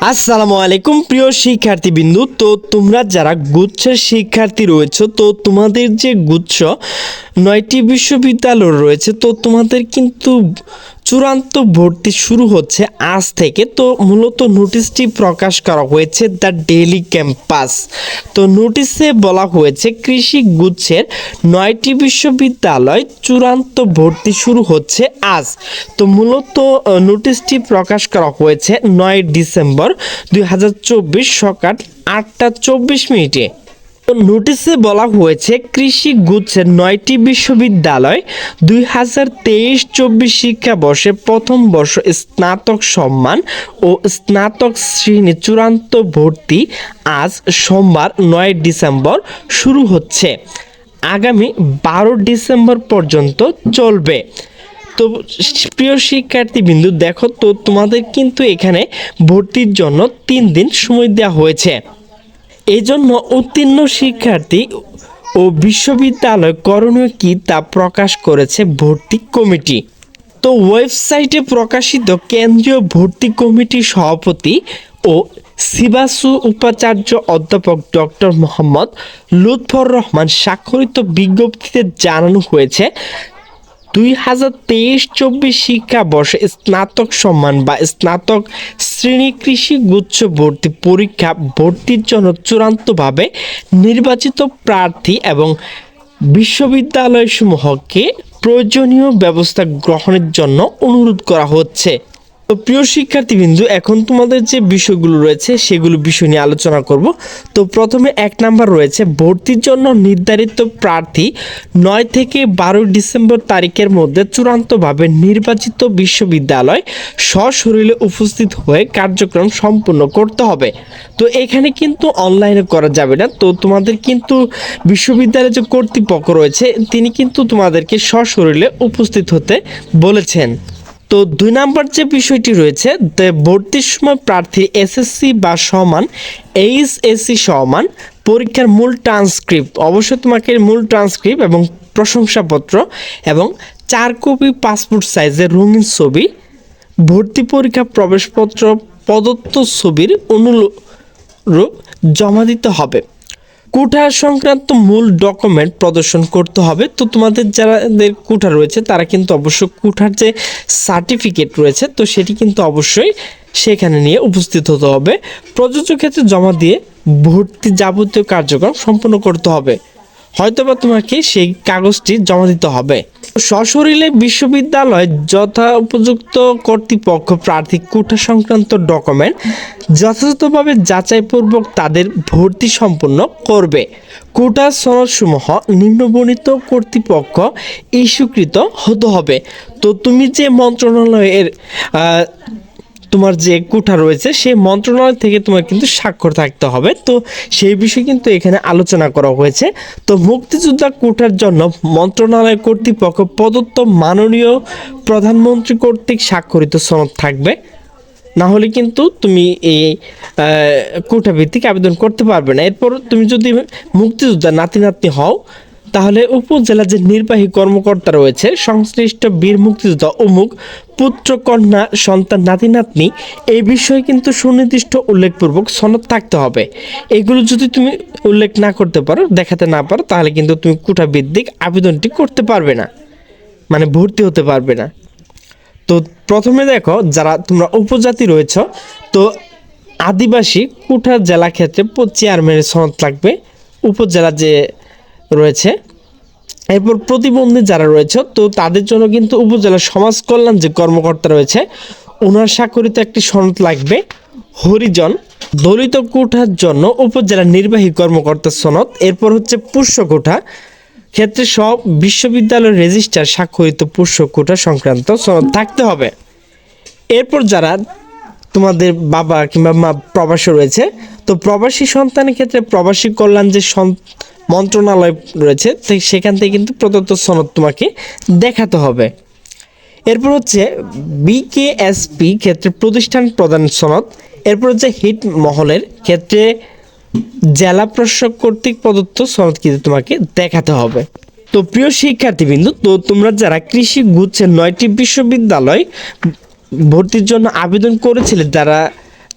আসসালামু আলাইকুম প্রিয় শিক্ষার্থীবৃন্দু। তো তোমরা যারা গুচ্ছের শিক্ষার্থী রয়েছে তো তোমাদের যে গুচ্ছ নয়টি বিশ্ববিদ্যালয় রয়েছে, তো তোমাদের কিন্তু চূড়ান্ত ভর্তি শুরু হচ্ছে আজ থেকে। তো মূলত নোটিশটি প্রকাশ করা হয়েছে দ্য ডেইলি ক্যাম্পাস। তো নোটিশে বলা হয়েছে, কৃষি গুচ্ছের নয়টি বিশ্ববিদ্যালয় চূড়ান্ত ভর্তি শুরু হচ্ছে আজ। তো মূলত নোটিশটি প্রকাশ করা হয়েছে নয় ডিসেম্বর দুই হাজার চব্বিশ সকাল আটটা চব্বিশ মিনিটে। নোটিশে বলা হয়েছে, কৃষি গুচ্ছের নয়টি বিশ্ববিদ্যালয় দুই হাজার তেইশ চব্বিশ শিক্ষাবর্ষে প্রথম বর্ষ স্নাতক সম্মান ও স্নাতক শ্রেণি চূড়ান্ত ভর্তি আজ সোমবার নয় ডিসেম্বর শুরু হচ্ছে। আগামী বারো ডিসেম্বর পর্যন্ত চলবে। তো প্রিয় শিক্ষার্থী বিন্দু দেখো তো তোমাদের কিন্তু এখানে ভর্তির জন্য তিন দিন সময় দেওয়া হয়েছে। এই জন্য উত্তীর্ণ শিক্ষার্থী ও বিশ্ববিদ্যালয় করণীয় কী তা প্রকাশ করেছে ভর্তি কমিটি। তো ওয়েবসাইটে প্রকাশিত কেন্দ্রীয় ভর্তি কমিটির সভাপতি ও সিবাসু উপাচার্য অধ্যাপক ডক্টর মোহাম্মদ লুৎফর রহমান স্বাক্ষরিত বিজ্ঞপ্তিতে জানানো হয়েছে দুই হাজার তেইশ চব্বিশ শিক্ষাবর্ষে স্নাতক সম্মান বা স্নাতক শ্রেণি কৃষি গুচ্ছ ভর্তি পরীক্ষা ভর্তির জন্য চূড়ান্তভাবে নির্বাচিত প্রার্থী এবং বিশ্ববিদ্যালয়সমূহকে প্রয়োজনীয় ব্যবস্থা গ্রহণের জন্য অনুরোধ করা হচ্ছে। তো প্রিয় শিক্ষার্থীবৃন্দু, এখন তোমাদের যে বিষয়গুলো রয়েছে, সেগুলো বিষয় নিয়ে আলোচনা করব। তো প্রথমে এক নাম্বার রয়েছে, ভর্তির জন্য নির্ধারিত প্রার্থী নয় থেকে বারোই ডিসেম্বর তারিখের মধ্যে চূড়ান্তভাবে নির্বাচিত বিশ্ববিদ্যালয় সশরীরে উপস্থিত হয়ে কার্যক্রম সম্পূর্ণ করতে হবে। তো এখানে কিন্তু অনলাইনে করা যাবে না। তো তোমাদের কিন্তু বিশ্ববিদ্যালয়ের যে কর্তৃপক্ষ রয়েছে, তিনি কিন্তু তোমাদেরকে সশরীরে উপস্থিত হতে বলেছেন। তো দুই নাম্বার যে বিষয়টি রয়েছে ভর্তির সময় প্রার্থী এসএসসি বা সমান এইচএসসি সমান, পরীক্ষার মূল ট্রান্সক্রিপ্ট অবশ্যই তোমাকে মূল ট্রান্সক্রিপ্ট এবং প্রশংসাপত্র এবং চার কপি পাসপোর্ট সাইজের রঙিন ছবি, ভর্তি পরীক্ষা প্রবেশপত্র, প্রদত্ত ছবির অনুরূপ জমা দিতে হবে। কোঠা সংক্রান্ত মূল ডকুমেন্ট প্রদর্শন করতে হবে। তো তোমাদের যারাদের কোঠা রয়েছে, তারা কিন্তু অবশ্য কোঠার যে সার্টিফিকেট রয়েছে, তো সেটি কিন্তু অবশ্যই সেখানে নিয়ে উপস্থিত হতে হবে। প্রযোজ্য ক্ষেত্রে জমা দিয়ে ভর্তি যাবতীয় কার্যক্রম সম্পন্ন করতে হবে। হয়তোবা তোমাকে সেই কাগজটি জমা দিতে হবে। সশরীরে বিশ্ববিদ্যালয় যথা উপযুক্ত কর্তৃপক্ষ প্রার্থী কোঠা সংক্রান্ত ডকুমেন্ট যথাযথভাবে যাচাইপূর্বক তাদের ভর্তি সম্পন্ন করবে। কোটা সনদসমূহ নিম্নবর্ণিত কর্তৃপক্ষ ইস্যুকৃত হতে হবে। তো তুমি যে মন্ত্রণালয়ের তোমার যে কোঠা রয়েছে, সেই মন্ত্রণালয় থেকে তোমার কিন্তু স্বাক্ষর থাকতে হবে। তো সেই বিষয়ে কিন্তু এখানে আলোচনা করা হয়েছে। তো মুক্তিযোদ্ধা কোঠার জন্য মন্ত্রণালয় কর্তৃপক্ষ প্রদত্ত মাননীয় প্রধানমন্ত্রী কর্তৃক স্বাক্ষরিত সনদ থাকবে। না হলে কিন্তু তুমি এই কোটা ভিত্তিক আবেদন করতে পারবে না। এরপর তুমি যদি মুক্তিযোদ্ধা নাতি নাতনি হও তাহলে উপজেলা যে নির্বাহী কর্মকর্তা রয়েছে, সংশ্লিষ্ট বীর মুক্তিযোদ্ধা অমুক পুত্র কন্যা সন্তান নাতি নাতনি, এই বিষয়ে কিন্তু সুনির্দিষ্ট উল্লেখপূর্বক সনদ থাকতে হবে। এগুলো যদি তুমি উল্লেখ না করতে পারো, দেখাতে না পারো, তাহলে কিন্তু তুমি কোটা আবেদনটি করতে পারবে না। মানে ভর্তি হতে পারবে না। তো প্রথমে দেখো, যারা তোমরা উপজাতি রয়েছ, তো আদিবাসী কুঠা জেলা ক্ষেত্রে চেয়ারম্যানের সনদ লাগবে। উপজেলা যে রয়েছে। এরপর প্রতিবন্ধী যারা রয়েছে, তো তাদের জন্য কিন্তু উপজেলা সমাজ কল্যাণ যে কর্মকর্তা রয়েছে, ওনার স্বাক্ষরিত একটি সনদ লাগবে, হরিজন দলিত কোঠার জন্য উপজেলা নির্বাহী কর্মকর্তার সনদ। এরপর হচ্ছে পুষ্য কোঠা। ক্ষেত্রে সব বিশ্ববিদ্যালয়ের রেজিস্ট্রার স্বাক্ষরিত পুষ্য কোঠা সংক্রান্ত সনদ থাকতে হবে। এরপর যারা তোমাদের বাবা কিংবা মা প্রবাসী রয়েছে, তো প্রবাসী সন্তানের ক্ষেত্রে প্রবাসী কল্যাণ যে মন্ত্রণালয় রয়েছে সেখান থেকে কিন্তু প্রদত্ত সনদ তোমাকে দেখাতে হবে। এরপর হচ্ছে বিকেএসপি ক্ষেত্রে প্রতিষ্ঠান প্রদান সনদ, এরপর হচ্ছে হিট মহলের ক্ষেত্রে জেলা প্রশাসক কর্তৃক প্রদত্ত সনদ কিন্তু তোমাকে দেখাতে হবে। তো প্রিয় শিক্ষার্থীবৃন্দু, তো তোমরা যারা কৃষি গুচ্ছের নয়টি বিশ্ববিদ্যালয় ভর্তির জন্য আবেদন করেছিলে, যারা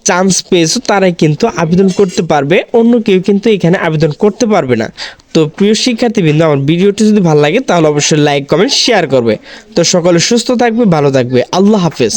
চান্স পেয়েছ, তারাই কিন্তু আবেদন করতে পারবে। অন্য কেউ কিন্তু এখানে আবেদন করতে পারবে না। তো প্রিয় শিক্ষার্থীবৃন্দ, আমার ভিডিওটি যদি ভালো লাগে, তাহলে অবশ্যই লাইক কমেন্ট শেয়ার করবে। তো সকলে সুস্থ থাকবে, ভালো থাকবে। আল্লাহ হাফেজ।